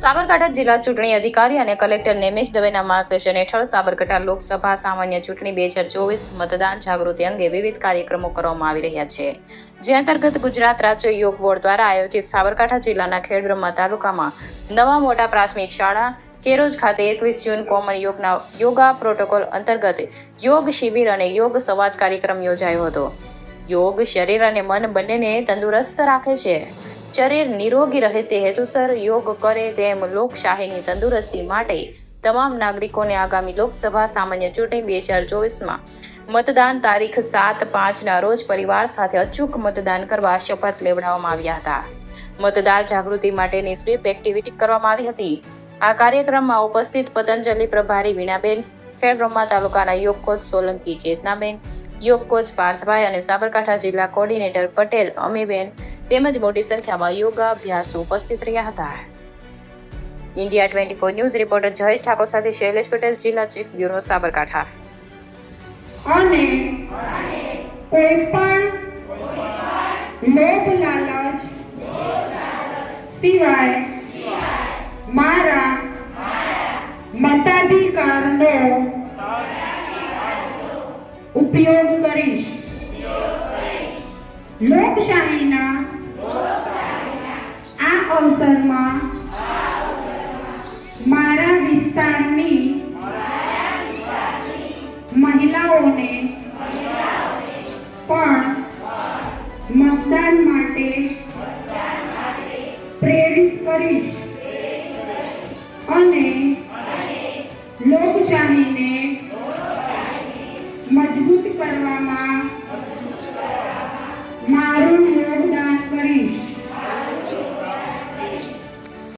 સાબરકાંઠા જિલ્લા ચૂંટણી અધિકારી અને કલેક્ટર નિમેશ દવેના માર્ગદર્શન હેઠળ સાબરકાંઠા લોકસભા સામાન્ય ચૂંટણી બે હજાર ચોવીસ મતદાન જાગૃતિ અંગે વિવિધ કાર્યક્રમો કરવામાં આવી રહ્યા છે. જે અંતર્ગત ગુજરાત રાજ્ય યોગ બોર્ડ દ્વારા આયોજિત સાબરકાંઠા જિલ્લાના ખેડબ્રહ્મા તાલુકામાં નવા મોટા પ્રાથમિક શાળા, કેરોજ ખાતે એકવીસ જૂન કોમન યોગના યોગા પ્રોટોકોલ અંતર્ગત યોગ શિબિર અને યોગ સંવાદ કાર્યક્રમ યોજાયો હતો. યોગ શરીર અને મન બંનેને તંદુરસ્ત રાખે છે. શરીર નિરોગી રહે તે હેતુસર યોગ કરે તેમ લોકશાહીની તંદુરસ્તી માટે તમામ નાગરિકોને આગામી લોકસભા સામાન્ય ચૂંટણી બે હજાર ચોવીસમાં મતદાન તારીખ સાત પાંચના રોજ પરિવાર સાથે અચૂક મતદાન કરવા શપથ લેવડાવવામાં આવ્યા હતા. મતદાર જાગૃતિ માટેની સ્વીપ એક્ટિવિટી કરવામાં આવી હતી. આ કાર્યક્રમમાં ઉપસ્થિત પતંજલિ પ્રભારી વીણાબેન ખેડબ્રહ્મા તાલુકાના યોગ કોચ સોલંકી ચેતનાબેન, યોગ કોચ પાર્થભાઈ અને સાબરકાંઠા જિલ્લા કોર્ડિનેટર પટેલ, અમીબેન તેમજ મોટી સંખ્યામાં યોગાભ્યાસુ ઉપસ્થિત રહ્યા હતા. India twenty four news reporter Jayesh Thakor સાથે શૈલેષ પટેલ જિલ્લા ચીફ બ્યુરો સાબરકાંઠા. અને કોઈ પણ લોભ લાલચ સિવાય મારા મતાધિકારનો ઉપયોગ કરીશ. લોકશાહીના અવસરમાં મારા વિસ્તારની મહિલાઓને પણ મતદાન માટે પ્રેરિત કરીશ. અને લોકશાહીને મજબૂત કરવામાં